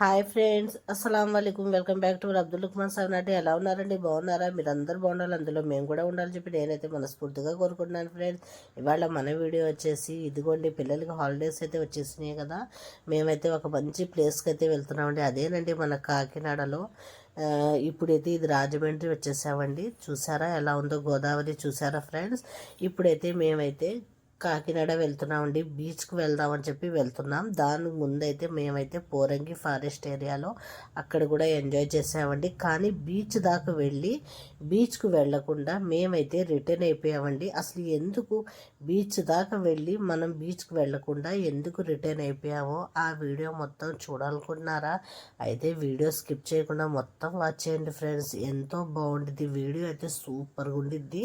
Hi friends అస్సలం వాలేకుమ్ welcome back to Abdul Luqman sir నాటి. ఎలా ఉన్నారండి? బాగున్నారా? మీరు అందరు బాగుండాలి. అందులో మేము కూడా ఉండాలని చెప్పి నేనైతే మనస్ఫూర్తిగా కోరుకుంటున్నాను ఫ్రెండ్స్. ఇవాళ మన వీడియో వచ్చేసి ఇదిగోండి పిల్లలకి హాలిడేస్ అయితే వచ్చేసినాయి కదా. మేమైతే ఒక మంచి ప్లేస్కి అయితే వెళ్తున్నామండి. అదేనండి మన కాకినాడలో. ఇప్పుడైతే ఇది రాజమండ్రి వచ్చేసామండి. చూసారా ఎలా ఉందో? గోదావరి చూసారా ఫ్రెండ్స్? ఇప్పుడైతే మేమైతే కాకినాడ వెళ్తున్నామండి. బీచ్కి వెళ్దామని చెప్పి వెళ్తున్నాం. దానికి ముందైతే మేమైతే పోరంగి ఫారెస్ట్ ఏరియాలో అక్కడ కూడా ఎంజాయ్ చేసామండి. కానీ బీచ్ దాకా వెళ్ళి బీచ్కు వెళ్ళకుండా మేమైతే రిటర్న్ అయిపోయామండి. అసలు ఎందుకు బీచ్ దాకా వెళ్ళి మనం బీచ్కి వెళ్ళకుండా ఎందుకు రిటర్న్ అయిపోయామో ఆ వీడియో మొత్తం చూడాలనుకుంటున్నారా? అయితే వీడియో స్కిప్ చేయకుండా మొత్తం వాచ్ చేయండి ఫ్రెండ్స్. ఎంతో బాగుండిద్ది. వీడియో అయితే సూపర్గా ఉండిద్ది.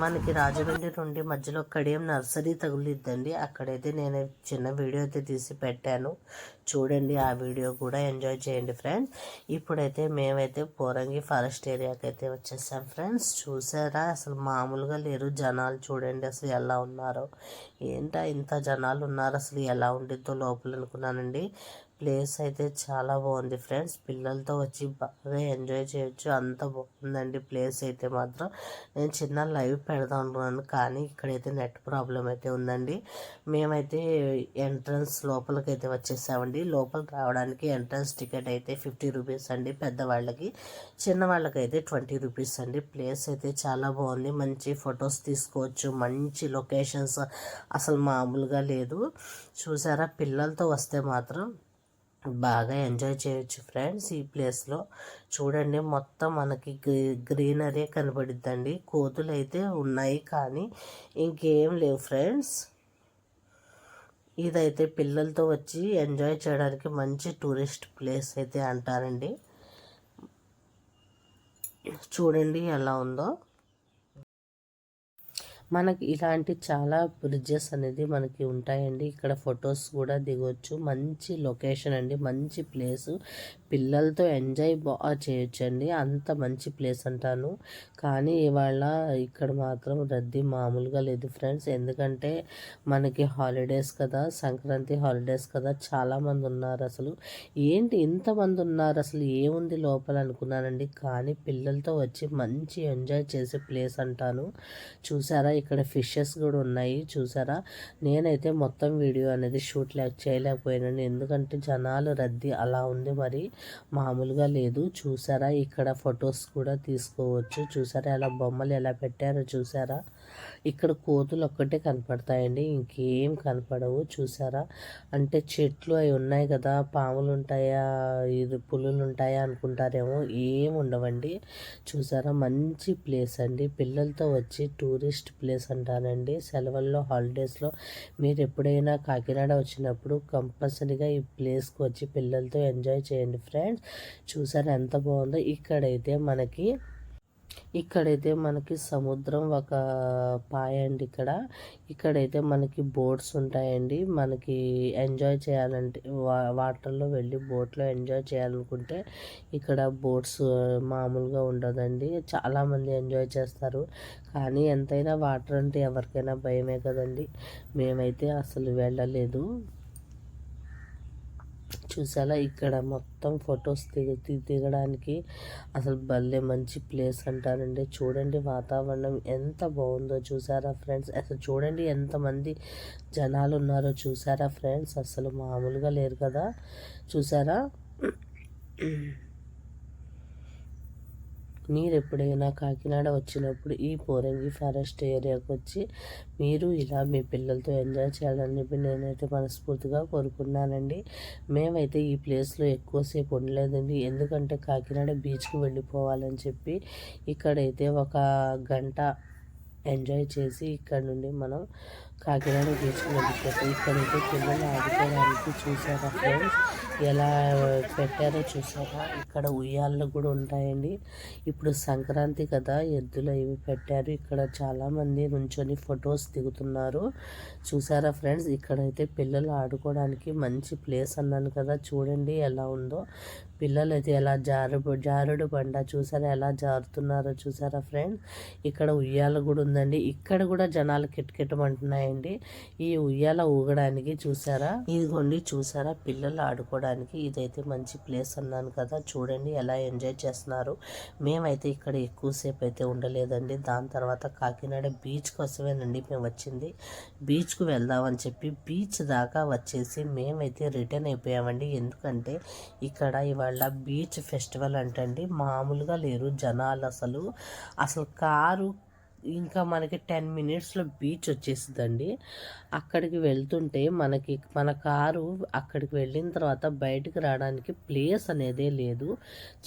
మనకి రాజమండ్రి నుండి మధ్యలో కడియం నర్సరీ తగులిద్దండి. అక్కడైతే నేను చిన్న వీడియో అయితే తీసి పెట్టాను. చూడండి ఆ వీడియో కూడా ఎంజాయ్ చేయండి ఫ్రెండ్స్. ఇప్పుడైతే మేమైతే పోరంగి ఫారెస్ట్ ఏరియాకి అయితే వచ్చేసాం ఫ్రెండ్స్. చూసారా? అసలు మామూలుగా లేరు జనాలు చూడండి అసలు ఎలా ఉన్నారో. ఏంటా ఇంత జనాలు ఉన్నారు? అసలు ఎలా ఉండిద్దో లోపల అనుకున్నానండి. ప్లేస్ అయితే చాలా బాగుంది ఫ్రెండ్స్. పిల్లలతో వచ్చి బాగా ఎంజాయ్ చేయొచ్చు. అంత బాగుందండి ప్లేస్ అయితే మాత్రం. నేను చిన్న లైవ్ పెడదాం అనుకున్నాను కానీ ఇక్కడైతే నెట్ ప్రాబ్లం అయితే ఉందండి. మేమైతే ఎంట్రన్స్ లోపలికి అయితే వచ్చేసామండి. లోపలికి రావడానికి ఎంట్రన్స్ టికెట్ అయితే ఫిఫ్టీ రూపీస్ అండి పెద్దవాళ్ళకి. చిన్నవాళ్ళకి అయితే ట్వంటీ రూపీస్ అండి. ప్లేస్ అయితే చాలా బాగుంది. మంచి ఫొటోస్ తీసుకోవచ్చు. మంచి లొకేషన్స్ అసలు మామూలుగా లేదు. చూసారా? పిల్లలతో వస్తే మాత్రం బాగా ఎంజాయ్ చేయొచ్చు ఫ్రెండ్స్ ఈ ప్లేస్లో చూడండి మొత్తం మనకి గ్రీనరీ కనబడిద్దండి. కోతులు అయితే ఉన్నాయి కానీ ఇంకేం లేవు ఫ్రెండ్స్. ఇదైతే పిల్లలతో వచ్చి ఎంజాయ్ చేయడానికి మంచి టూరిస్ట్ ప్లేస్ అయితే అంటారండి. చూడండి ఎలా ఉందో. మనకి ఇలాంటి చాలా బ్రిడ్జెస్ అనేది మనకి ఉంటాయండి. ఇక్కడ ఫొటోస్ కూడా దిగొచ్చు. మంచి లొకేషన్ అండి. మంచి ప్లేస్ పిల్లలతో ఎంజాయ్ బాగా చేయొచ్చు అండి అంత మంచి ప్లేస్ అంటాను. కానీ ఇవాళ ఇక్కడ మాత్రం రద్దీ మామూలుగా లేదు ఫ్రెండ్స్ ఎందుకంటే మనకి హాలిడేస్ కదా సంక్రాంతి హాలిడేస్ కదా చాలామంది ఉన్నారు అసలు. ఏంటి ఇంతమంది ఉన్నారు? అసలు ఏముంది లోపల అనుకున్నానండి. కానీ పిల్లలతో వచ్చి మంచి ఎంజాయ్ చేసే ప్లేస్ అంటాను. చూసారా ఇక్కడ ఫిషెస్ కూడా ఉన్నాయి చూసారా? నేనైతే మొత్తం వీడియో అనేది షూట్ లేక చేయలేకపోయినాను. ఎందుకంటే జనాలు రద్దీ అలా ఉంది మరి మామూలుగా లేదు. చూసారా? ఇక్కడ ఫొటోస్ కూడా తీసుకోవచ్చు. చూసారా? ఎలా బొమ్మలు ఎలా పెట్టారో చూసారా? ఇక్కడ కోతులు ఒక్కటే కనపడతాయండి. ఇంకేం కనపడవు. చూసారా? అంటే చెట్లు అవి ఉన్నాయి కదా. పాములు ఉంటాయా? ఇది పులులు ఉంటాయా అనుకుంటారేమో? ఏం ఉండవండి. చూసారా? మంచి ప్లేస్ అండి. పిల్లలతో వచ్చి టూరిస్ట్ ప్లేస్ అంటారండి సెలవుల్లో హాలిడేస్లో మీరు ఎప్పుడైనా కాకినాడ వచ్చినప్పుడు కంపల్సరీగా ఈ ప్లేస్కి వచ్చి పిల్లలతో ఎంజాయ్ చేయండి ఫ్రెండ్స్. చూసారా ఎంత బాగుందో? ఇక్కడైతే మనకి ఇక్కడైతే మనకి సముద్రం ఒక పాయ అండి ఇక్కడ. ఇక్కడైతే మనకి బోట్స్ ఉంటాయండి. మనకి ఎంజాయ్ చేయాలంటే వా వాటర్లో వెళ్ళి బోట్లో ఎంజాయ్ చేయాలనుకుంటే ఇక్కడ బోట్స్ మామూలుగా ఉండదండి. చాలామంది ఎంజాయ్ చేస్తారు. కానీ ఎంతైనా వాటర్ అంటే ఎవరికైనా భయమే కదండి. మేమైతే అసలు వెళ్ళలేదు. చూసారా ఇక్కడ మొత్తం ఫొటోస్ దిగ దిగడానికి అసలు భలే మంచి ప్లేస్ అంటారండి. చూడండి వాతావరణం ఎంత బాగుందో చూసారా ఫ్రెండ్స్? అసలు చూడండి ఎంతమంది జనాలు ఉన్నారో చూసారా ఫ్రెండ్స్? అసలు మామూలుగా లేరు కదా? చూసారా? మీరు ఎప్పుడైనా కాకినాడ వచ్చినప్పుడు ఈ పోరంగి ఫారెస్ట్ ఏరియాకి వచ్చి మీరు ఇలా మీ పిల్లలతో ఎంజాయ్ చేయాలని చెప్పి నేనైతే మనస్ఫూర్తిగా కోరుకున్నానండి. మేమైతే ఈ ప్లేస్లో ఎక్కువసేపు ఉండలేదండి. ఎందుకంటే కాకినాడ బీచ్కి వెళ్ళిపోవాలని చెప్పి ఇక్కడైతే ఒక గంట ఎంజాయ్ చేసి ఇక్కడ నుండి మనం కాకినాడ బీచ్కి ఇక్కడైతే పిల్లలు ఆడుకోవడానికి చూసారా ఫ్రెండ్స్ ఎలా పెట్టారో చూసారా ఇక్కడ ఉయ్యాళ్ళు కూడా ఉంటాయండి. ఇప్పుడు సంక్రాంతి కదా ఎద్దులు ఇవి పెట్టారు? ఇక్కడ చాలామంది నుంచొని ఫొటోస్ దిగుతున్నారు. చూసారా ఫ్రెండ్స్ ఇక్కడైతే పిల్లలు ఆడుకోవడానికి మంచి ప్లేస్ అన్నాను కదా. చూడండి ఎలా ఉందో. పిల్లలు అయితే ఎలా జారు జారుడు బండ చూసారా ఎలా జారుతున్నారో చూసారా ఫ్రెండ్స్ ఇక్కడ ఉయ్యాల కూడా ఉందండి. ఇక్కడ కూడా జనాలు ఉన్నాయండి. ఈ ఉయ్యాల ఊగడానికి చూసారా? ఇదిగోండి చూసారా? పిల్లలు ఆడుకోవడానికి ఇదైతే మంచి ప్లేస్ అన్నాను కదా. చూడండి ఎలా ఎంజాయ్ చేస్తున్నారు. మేమైతే ఇక్కడ ఎక్కువసేపు అయితే ఉండలేదండి. దాని తర్వాత కాకినాడ బీచ్ కోసమేనండి మేము వచ్చింది. బీచ్కు వెళ్దామని చెప్పి బీచ్ దాకా వచ్చేసి మేమైతే రిటర్న్ అయిపోయామండి. ఎందుకంటే ఇక్కడ ఇవాళ బీచ్ ఫెస్టివల్ అంటండి. మామూలుగా లేరు జనాలు అసలు. అసలు కారు ఇంకా మనకి టెన్ మినిట్స్లో బీచ్ వచ్చేసిందండి అక్కడికి వెళ్తుంటే మనకి మన కారు అక్కడికి వెళ్ళిన తర్వాత బయటికి రావడానికి ప్లేస్ అనేదే లేదు.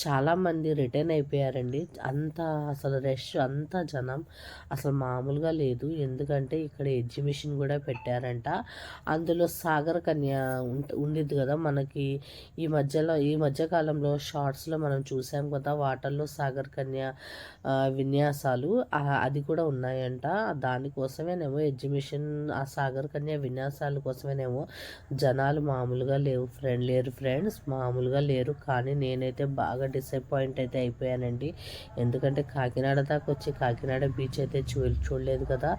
చాలామంది రిటర్న్ అయిపోయారండి. అంత అసలు రష్ అంత జనం అసలు మామూలుగా లేదు. ఎందుకంటే ఇక్కడ ఎగ్జిబిషన్ కూడా పెట్టారంట. అందులో సాగర్ కన్య ఉంట- ఉండిద్ది కదా మనకి. ఈ మధ్యలో ఈ మధ్యకాలంలో షార్ట్స్లో మనం చూసాం కదా వాటర్లో సాగర్ కన్య విన్యాసాలు. అది అది కూడా ఉన్నాయంట. దానికోసమేనేమో ఎగ్జిబిషన్ ఆ సాగర్ కన్య విన్యాసాల కోసమేనేమో జనాలు మామూలుగా లేవు ఫ్రెండ్ లేరు ఫ్రెండ్స్ మామూలుగా లేరు. కానీ నేనైతే బాగా డిసప్పాయింట్ అయితే అయిపోయానండి. ఎందుకంటే కాకినాడ దాకా వచ్చి కాకినాడ బీచ్ అయితే చూ చూడలేదు కదా.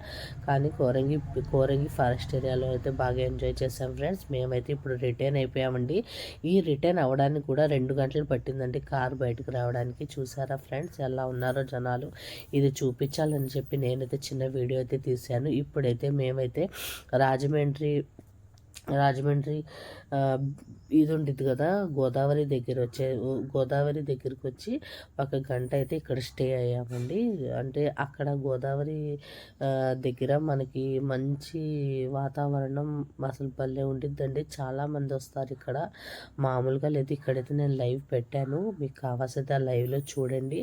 కానీ కోరంగి కోరంగి ఫారెస్ట్ ఏరియాలో అయితే బాగా ఎంజాయ్ చేసాం ఫ్రెండ్స్. మేమైతే ఇప్పుడు రిటర్న్ అయిపోయామండి. ఈ రిటర్న్ అవ్వడానికి కూడా రెండు గంటలు పట్టిందండి. కార్ బయటకు రావడానికి చూసారా ఫ్రెండ్స్? ఎలా ఉన్నారో జనాలు. ఇది చూపించాలని చెప్పి నేనైతే చిన్న వీడియో అయితే తీశాను. ఇప్పుడైతే మేమైతే రాజమండ్రి రాజమండ్రి ఇది ఉంటుంది కదా గోదావరి దగ్గర వచ్చే గోదావరి దగ్గరికి వచ్చి ఒక గంట అయితే ఇక్కడ స్టే అయ్యామండి. అంటే అక్కడ గోదావరి దగ్గర మనకి మంచి వాతావరణం అసలు భలే ఉండిద్దండి. చాలామంది వస్తారు ఇక్కడ. మామూలుగా లేదు ఇక్కడైతే నేను లైవ్ పెట్టాను. మీకు కావాల్సైతే ఆ లైవ్లో చూడండి.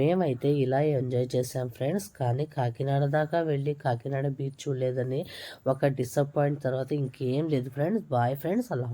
మేమైతే ఇలా ఎంజాయ్ చేసాం ఫ్రెండ్స్. కానీ కాకినాడ దాకా వెళ్ళి కాకినాడ బీచ్ చూడలేదని ఒక డిసప్పాయింట్ తర్వాత ఇంకేం లేదు ఫ్రెండ్స్. Bye friends. అలా